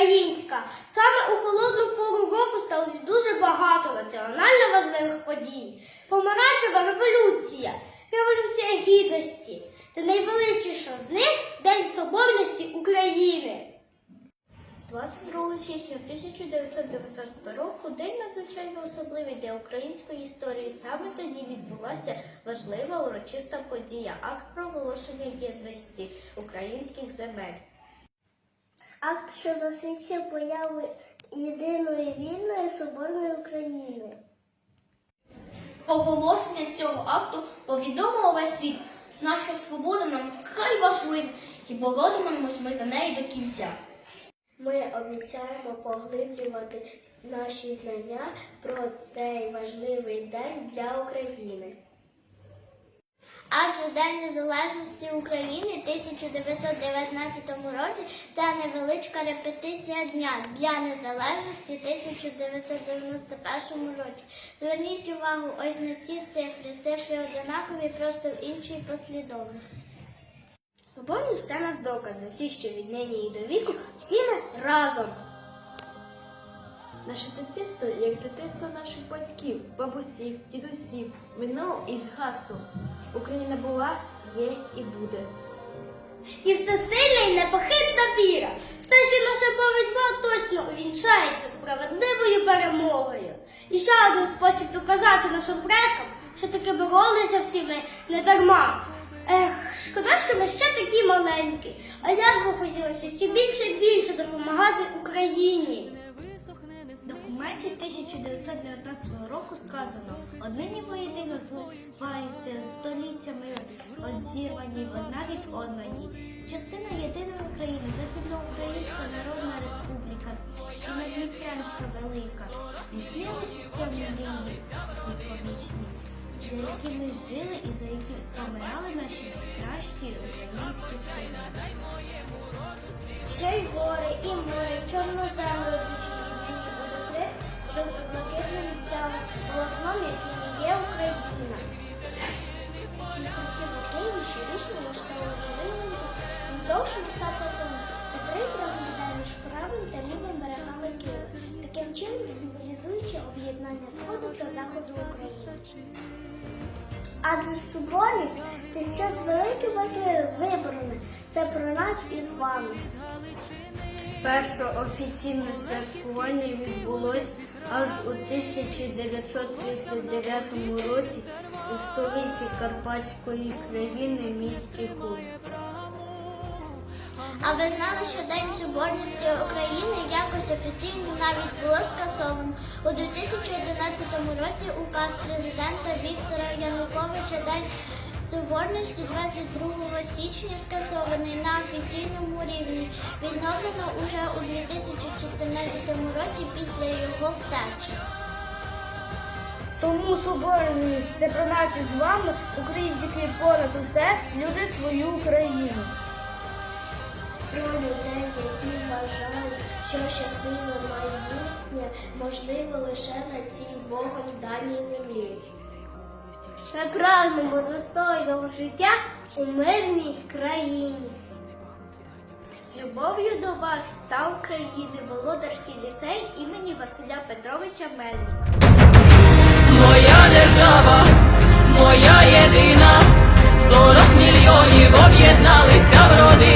українська. Саме у холодну пору року сталося дуже багато національно важливих подій. Помаранчева революція, революція гідності та найвеличніша з них День Соборності України. 22 січня 1919 року день надзвичайно особливий для української історії. Саме тоді відбулася важлива урочиста подія акт проголошення єдності українських земель. Акт, що засвідчив появу єдиної вільної соборної України. Оголошення цього акту повідомило весь світ. Наша свобода нам вкрай важлива, і боротимемось ми за неї до кінця. Ми обіцяємо поглиблювати наші знання про цей важливий день для України. Адже День Незалежності України в 1919 році та невеличка репетиція Дня для Незалежності 1991 році. Зверніть увагу ось на ці цифри. Цифри однакові, просто в іншій послідовності. Соборність все нас докази, всі, що від нині і до віку, всі ми разом. Наше дитинство, як дитинство наших батьків, бабусів, дідусів, минуло і згасло. Україна була, є і буде. І всесильна і непохитна віра. Та що наша боротьба точно увінчається справедливою перемогою. І ще один спосіб доказати нашим предкам, що таки боролися всі ми не дарма. Ех, шкода, що ми ще такі маленькі. А як би хотілося ще більше і більше допомагати Україні. Документі 1919 року сказано, однині воєдино зливаються століттями одірвані одна від одної. Частина єдиної України, Західноукраїнська Народна Республіка і Надніпрянська Велика. Здійснилися мрії віковічні, за які ми жили і за які помирали наші найкращі українські сини. Ще й гори, і море, і жовто-блакитним стягом, полотном, яким і є Україна. Світовки в Києві щорічно влаштовують виявлення вздовж міста Платону та три проглядає між правим та лівим берегами Києва, таким чином символізуючи об'єднання Сходу та Заходу України. Адже соборність це щось велике важливе, вибране. Це про нас із вами. Перше офіційне святкування відбулось аж у 1939 році у столиці Карпатської країни місті Хуст. А ви знали, що День Соборності України якось офіційно навіть було скасовано. У 2011 році указ президента Віктора Януковича День Соборності 22 січня скасований на офіційному рівні. Відновлено уже у 2014 році після. Тому соборність це про нас із вами, українці, які понад усе люблять свою Україну. Про людей, які вважають, що щасливе майбутнє можливо лише на цій Богом даній землі. Ми прагнемо достойного життя у мирній країні. Любов'ю до вас та України Володарський ліцей імені Василя Петровича Мельника. Моя держава, моя єдина, сорок мільйонів об'єдналися в родину,